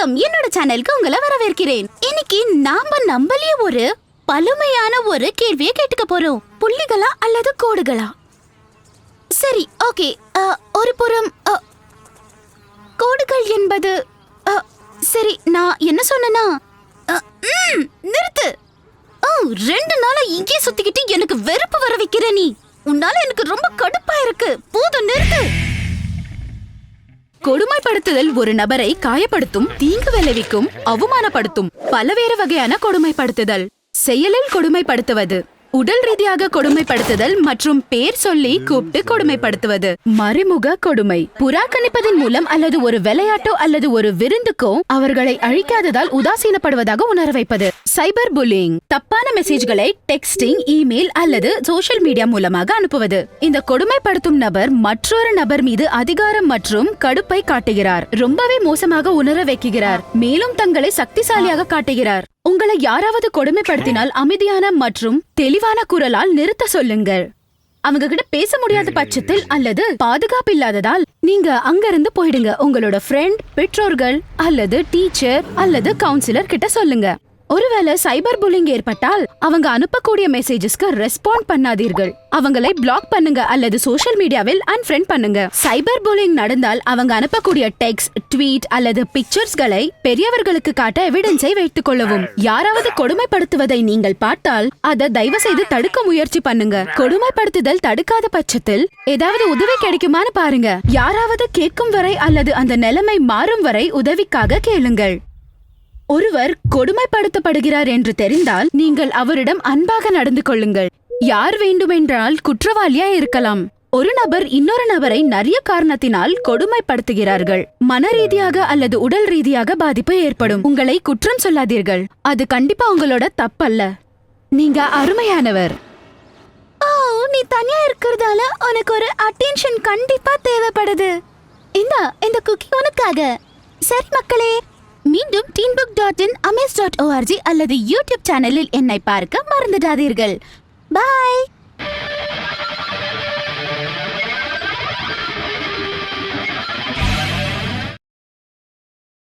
வணக்கம். என்னோட சேனலுக்கு உங்களை வரவேற்கிறேன். இன்னைக்கு நாம நம்மளே ஒரு பழுமையான ஒரு கேள்வியை கேட்டுக்க போறோம். புள்ளிகளா அல்லது கோடுகளா? சரி ஓகே. ஒரு புறம் கோடுகள் என்பது சரி நான் என்ன சொன்னேன்னா ம், நிறுத்து. ஓ ரெண்டு நாளா இங்கே சுத்திக்கிட்டு எனக்கு வெறுப்பு வர வைக்கிற நீ. உன்னால எனக்கு ரொம்ப கடுப்பா இருக்கு. போதும் நிறுத்து. கொடுமைப்படுத்துதல் ஒரு நபரை காயப்படுத்தும் தீங்கு விளைவிக்கும் அவமானப்படுத்தும் பலவேறு வகையான கொடுமைப்படுத்துதல். செயலில் கொடுமைப்படுத்துவது. உடல் ரீதியாக கொடுமைப்படுத்துதல் மற்றும் பேர் சொல்லி கூப்பிட்டு கொடுமைப்படுத்துவது. மறைமுக கொடுமை. புறாக்கணிப்பதன் மூலம் அல்லது ஒரு விளையாட்டோ அல்லது ஒரு விருந்துக்கோ அவர்களை அழிக்காததால் உதாசீனப்படுவதாக உணர வைப்பது. Cyber bullying. தப்பான மெசேஜ்களை டெக்ஸ்டிங் இமெயில் அல்லது சோசியல் மீடியா மூலமாக அனுப்புவது. இந்த கொடுமைப்படுத்தும் நபர் மற்றொரு நபர் மீது அதிகாரம் மற்றும் கடுப்பை காட்டுகிறார். ரொம்பவே மோசமாக உணர வைக்கிறார். மேலும் தங்களை சக்திசாலியாக காட்டுகிறார். உங்களை யாராவது கொடுமைப்படுத்தினால் அமைதியான மற்றும் தெளிவான குரலால் நிறுத்த சொல்லுங்கள். அவங்க கிட்ட பேச முடியாத பட்சத்தில் அல்லது பாதுகாப்பு இல்லாததால் நீங்க அங்கிருந்து போயிடுங்க. உங்களோட ஃப்ரெண்ட் பெற்றோர்கள் அல்லது டீச்சர் அல்லது கவுன்சிலர் கிட்ட சொல்லுங்க. ஒருவேளை சைபர் புல்லிங் ஏற்பட்டால் அவங்க அனுப்பக்கூடிய மெசேஜஸ்க்கு ரெஸ்பாண்ட் பண்ணாதீர்கள். அவங்களை பிளாக் பண்ணுங்க அல்லது சோஷியல் மீடியாவில் அன்ஃப்ரெண்ட் பண்ணுங்க. சைபர் புல்லிங் நடந்தால் அவங்க அனுப்பக்கூடிய டெக்ஸ்ட் ட்வீட் அல்லது பிக்சர்ஸ்களை பெரியவர்களுக்கு காட்ட எவிடன்ஸை வைத்துக் கொள்ளவும். யாராவது கொடுமைப்படுத்துவதை நீங்கள் பார்த்தால் அதை தயவு செய்து தடுக்க முயற்சி பண்ணுங்க. கொடுமைப்படுத்துதல் தடுக்காத பட்சத்தில் ஏதாவது உதவி கிடைக்குமான்னு பாருங்க. யாராவது கேட்கும் வரை அல்லது அந்த நிலைமை மாறும் வரை உதவிக்காக கேளுங்கள். ஒருவர் கொடுமைப்படுத்தப்படுகிறார் என்று தெரிந்தால் நீங்கள் அவரிடம் அன்பாக நடந்து கொள்ளுங்கள். யார் வேண்டுமென்றால் குற்றவாளியா இருக்கலாம். ஒரு நபர் இன்னொரு நபரை நிறைய காரணத்தினால் கொடுமைப்படுத்துகிறார்கள். மன ரீதியாக அல்லது உடல் ரீதியாக பாதிப்பு ஏற்படும். உங்களை குற்றம் சொல்லாதீர்கள். அது கண்டிப்பா உங்களோட தப்பல்ல. நீங்க அருமையானவர். ஓ நீ தனியா இருக்கிறதால உனக்கு ஒரு அட்டென்ஷன் கண்டிப்பா தேவைப்படுது. இந்த இந்த குக்கி உனக்காக. சரி மக்களே மீண்டும் teenbook dot in amaze dot org அல்லது யூடியூப் சேனலில் என்னை பார்க்க மறந்துடாதீர்கள். பாய்